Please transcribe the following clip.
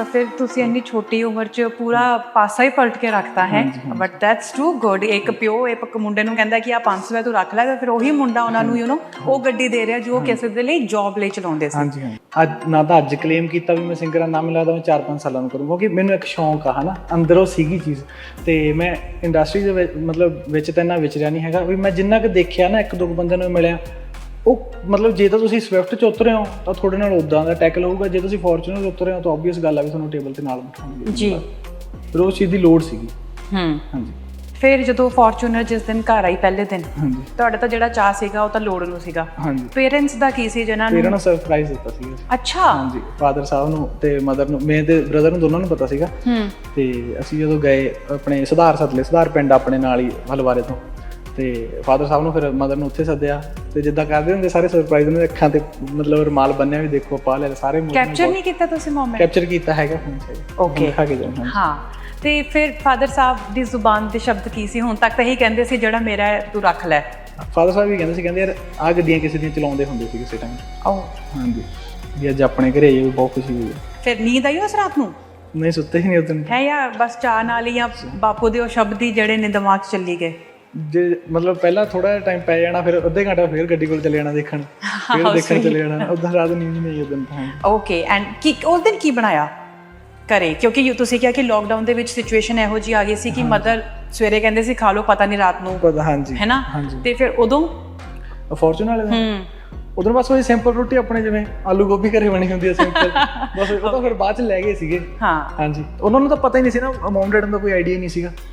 ਤਾਂ ਫਿਰ ਤੁਸੀਂ ਇੰਨੀ ਛੋਟੀ ਉਮਰ 'ਚ ਪੂਰਾ ਪਾਸਾ ਹੀ ਪਲਟ ਕੇ ਰੱਖਤਾ ਹੈ। ਬਟ ਦੈਟਸ ਟੂ ਗੁੱਡ ਇੱਕ ਪਿਓ ਇੱਕ ਮੁੰਡੇ ਨੂੰ ਕਹਿੰਦਾ ਕਿ ਆ 500 ਹੈ ਤੂੰ ਰੱਖ ਲੈ ਤੇ ਫਿਰ ਉਹੀ ਮੁੰਡਾ ਉਹਨਾਂ ਨੂੰ ਯੂ نو ਉਹ ਗੱਡੀ ਦੇ ਰਿਹਾ ਜੋ ਕਿਸੇ ਦੇ ਲਈ ਜੌਬ ਲਈ ਚਲਾਉਂਦੇ ਸੀ। ਹਾਂਜੀ ਅੱਜ ਨਾ ਤਾਂ ਅੱਜ ਕਲੇਮ ਕੀਤਾ ਵੀ ਮੈਂ ਸਿੰਗਰ ਨਾ ਮੈਨੂੰ ਲੱਗਦਾ ਮੈਂ 4-5 ਸਾਲਾਂ ਨੂੰ ਕਰੂੰ ਕਿਉਂਕਿ ਮੈਨੂੰ ਇੱਕ ਸ਼ੌਂਕ ਆ ਹਨਾ। ਅੰਦਰੋਂ ਸੀਗੀ ਚੀਜ਼। ਤੇ ਮੈਂ ਇੰਡਸਟਰੀ ਦੇ ਮਤਲਬ ਵਿੱਚ ਤਾਂ ਇੰਨਾ ਵਿਚਰਿਆ ਨਹੀਂ ਹੈਗਾ। ਵੀ ਮੈਂ ਜਿੰਨਾ ਕੁ ਦੇਖਿਆ ਨਾ ਇੱਕ ਦੋ ਕੁ ਬੰਦਿਆਂ ਨੂੰ ਮਿਲਿਆ ਉਹ ਮਤਲਬ ਜੇ ਤਾਂ ਤੁਸੀਂ ਸਵਿਫਟ 'ਚ ਉਤਰੇ ਹੋ ਤਾਂ ਤੁਹਾਡੇ ਨਾਲ ਉਦਾਂ ਦਾ ਟੈਕਲ ਹੋਊਗਾ ਜੇ ਤੁਸੀਂ ਫੋਰਚੂਨਰ ਉਤਰੇ ਹੋ ਤਾਂ ਆਬਵੀਅਸ ਗੱਲ ਆ ਵੀ ਤੁਹਾਨੂੰ ਟੇਬਲ ਤੇ ਨਾਲ ਬਿਠਾਉਣਗੇ ਜੀ। ਫਿਰ ਉਸ ਚੀਜ਼ ਦੀ ਲੋੜ ਸੀਗੀ। ਹੂੰ। ਹਾਂਜੀ। ਫਿਰ ਜਦੋਂ ਫੋਰਚੂਨਰ ਜਿਸ ਦਿਨ ਘਰ ਆਈ ਪਹਿਲੇ ਦਿਨ ਤੁਹਾਡਾ ਤਾਂ ਜਿਹੜਾ ਚਾਹ ਸੀਗਾ ਉਹ ਤਾਂ ਲੋੜ ਨੂੰ ਸੀਗਾ। ਪੇਰੈਂਟਸ ਦਾ ਕੀ ਸੀ ਜਿਨ੍ਹਾਂ ਨੂੰ? ਉਹਨਾਂ ਸਰਪ੍ਰਾਈਜ਼ ਦਿੱਤਾ ਸੀਗਾ। ਅੱਛਾ। ਹਾਂਜੀ। ਫਾਦਰ ਸਾਹਿਬ ਨੂੰ ਤੇ ਮਦਰ ਨੂੰ ਮੇਰੇ ਤੇ ਬ੍ਰਦਰ ਨੂੰ ਦੋਨਾਂ ਨੂੰ ਪਤਾ ਸੀਗਾ। ਹੂੰ। ਤੇ ਅਸੀਂ ਜਦੋਂ ਗਏ ਆਪਣੇ ਸੁਧਾਰ ਸਤਲੇ ਸੁਧਾਰ ਪਿੰਡ ਆਪਣੇ ਨਾਲ ਹੀ ਹਲਵਾਰੇ ਤੋਂ। ਤੇ ਫਾਦਰ ਸਾਹਿਬ ਨੂੰ ਫਿਰ ਮਦਰ ਨੂੰ ਉੱਥੇ ਸੱਦਿਆ ਤੇ ਜਿੱਦਾਂ ਕਰਦੇ ਹੁੰਦੇ ਸਾਰੇ ਸਰਪ੍ਰਾਈਜ਼ ਉਹਨਾਂ ਦੇ ਅੱਖਾਂ ਤੇ ਮਤਲਬ ਰੁਮਾਲ ਬੰਨਿਆ ਵੀ ਦੇਖੋ ਪਾ ਲੈ ਸਾਰੇ ਕੈਪਚਰ ਨਹੀਂ ਕੀਤਾ ਤੁਸੀਂ ਮੋਮੈਂਟ ਕੈਪਚਰ ਕੀਤਾ ਹੈਗਾ ਫੋਨ ਸੇ Okay. ਦਿਖਾ ਕੇ ਜਾਉਂ ਹਾਂ। ਤੇ ਫਿਰ ਫਾਦਰ ਸਾਹਿਬ ਦੀ ਜ਼ੁਬਾਨ ਦੇ ਸ਼ਬਦ ਕੀ ਸੀ? ਹੁਣ ਤੱਕ ਤਾਂ ਇਹੀ ਕਹਿੰਦੇ ਸੀ ਜਿਹੜਾ ਮੇਰਾ ਹੈ ਤੂੰ ਰੱਖ ਲੈ। ਫਾਦਰ ਸਾਹਿਬ ਵੀ ਕਹਿੰਦੇ ਸੀ ਕਹਿੰਦੇ ਯਾਰ ਆ ਗੱਡੀਆਂ ਕਿਸੇ ਦੀਆਂ ਚਲਾਉਂਦੇ ਹੁੰਦੇ ਸੀ ਕਿਸੇ ਟਾਈਮ ਓ। ਹਾਂਜੀ। ਵੀ ਅੱਜ ਆਪਣੇ ਘਰੇ ਆਏ ਵੀ ਬਹੁਤ ਖੁਸ਼ੀ ਹੋਈ। ਫਿਰ ਨੀਂਦ ਆਈ ਉਸ ਰਾਤ ਨੂੰ? ਨਹੀਂ ਸੁੱਤੇ ਹੀ ਨਹੀਂ ਉਦੋਂ ਹੈ ਜਾਂ ਬਸ ਚਾਹ ਨਾਲ ਹੀ ਜਾਂ ਬਾਪੂ ਦੇ ਉਹ ਸ਼ਬਦ ਹੀ ਜਿਹੜੇ ਨੇ ਦਿਮਾਗ 'ਚ ਚੱਲੀ ਗਏ। ਜੇ ਮਤਲਬ ਪਹਿਲਾਂ ਥੋੜਾ ਜਿਹਾ ਟਾਈਮ ਪੈ ਜਾਣਾ ਫਿਰ ਅੱਧੇ ਘੰਟਾ ਫਿਰ ਗੱਡੀ ਕੋਲ ਚਲੇ ਜਾਣਾ ਦੇਖਣ। ਫਿਰ ਦੇਖਣ ਚਲੇ ਜਾਣਾ। ਉਦੋਂ ਰਾਤ ਨੀਂਦ ਨਹੀਂ ਆਈ ਉਦੋਂ ਤਾਂ ਓਕੇ ਐਂਡ ਕੀ ਉਸ ਦਿਨ ਕੀ ਬਣਾਇਆ ਘਰੇ? ਕਿਉਂਕਿ ਯੂ- ਤੁਸੀਂ ਕਿਹਾ ਕਿ ਲੋਕਡਾਊਨ ਦੇ ਵਿੱਚ ਸਿਚੁਏਸ਼ਨ ਇਹੋ ਜੀ ਆ ਗਈ ਸੀ ਕਿ ਮਦਰ ਸਵੇਰੇ ਕਹਿੰਦੇ ਸੀ ਖਾ ਲਓ ਪਤਾ ਨਹੀਂ ਰਾਤ ਨੂੰ। ਪਤਾ ਹਾਂਜੀ। ਹੈ ਨਾ? ਹਾਂਜੀ। ਤੇ ਫਿਰ ਉਦੋਂ? ਫੋਰਚੂਨ ਵਾਲੇ ਦਾ? ਹੂੰ। ਉਧਰ ਬਸ ਉਹੀ ਸਿੰਪਲ ਰੋਟੀ ਆਪਣੇ ਜਿਵੇਂ ਆਲੂ ਗੋਭੀ ਘਰੇ ਬਣੀ ਹੁੰਦੀ ਹੈ ਸਿੰਪਲ ਬਸ ਉਹ ਤਾਂ ਫਿਰ ਬਾਅਦ ਚ ਲੈ ਗਏ ਸੀਗੇ। ਹਾਂ। ਹਾਂਜੀ। ਉਹਨਾਂ ਨੂੰ ਤਾਂ ਪਤਾ ਹੀ ਨਹੀਂ ਸੀ ਨਾ ਮਮ ਡੈਡ ਦਾ ਕੋਈ ਆਈਡੀਆ ਨਹੀਂ ਸੀਗਾ।